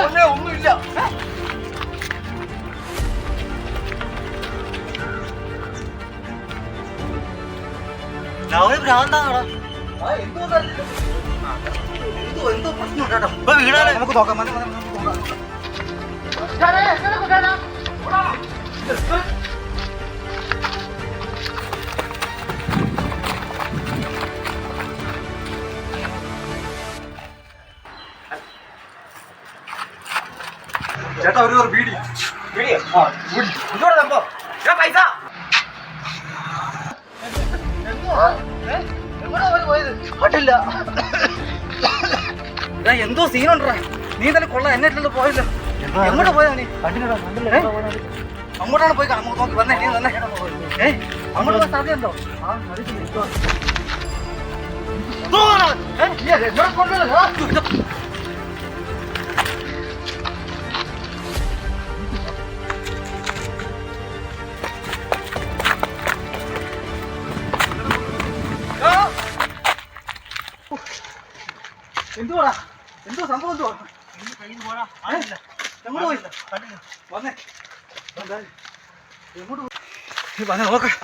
ഇല്ല രാവിലെ ഭ്രാന്താണോടാ. ആ, എന്തോ പ്രശ്നമുണ്ട് കേട്ടോ ഇപ്പൊ വീടാണ്. നമുക്ക് നോക്കാം നമുക്ക് നോക്കാം ചേട്ടാ ഒരു ഒരു ബീഡി വീടിയോ ആ ബീഡി ഇതോടെ തമ്പോ ഞാൻ പൈസ. കണ്ടില്ല എന്തോ സീനുണ്ടാ നീ തന്നെ കൊള്ള. എന്നെ ഇട്ടിട്ട് പോയല്ലോ. എങ്ങോട്ട് പോയാ നീ? അങ്ങോട്ടാണ് പോയി നമുക്ക് നോക്കി. വന്നേ നീ വന്നേ. ഏ? അങ്ങോട്ട് പോകാൻ സാധ്യതയുണ്ടോ? ആ, ഇത് എന്തുവാടാ? എന്തോ സംഭവം എന്തുവാ? എങ്ങോട്ട് പോയില്ല വന്നേ. എങ്ങോട്ട് വന്നേ നോക്കാം.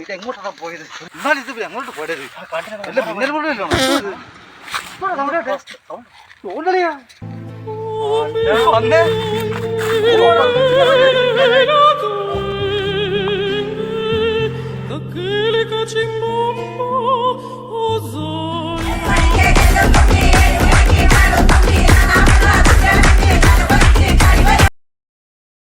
ഇത് എങ്ങോട്ടാണ് പോയത്? എന്നാലും ഇത് എങ്ങോട്ട് പോയത്? അല്ല മിന്നൽ പോലും ഇല്ലോ തോന്നലയാ വന്നേ Quelli che ci mamma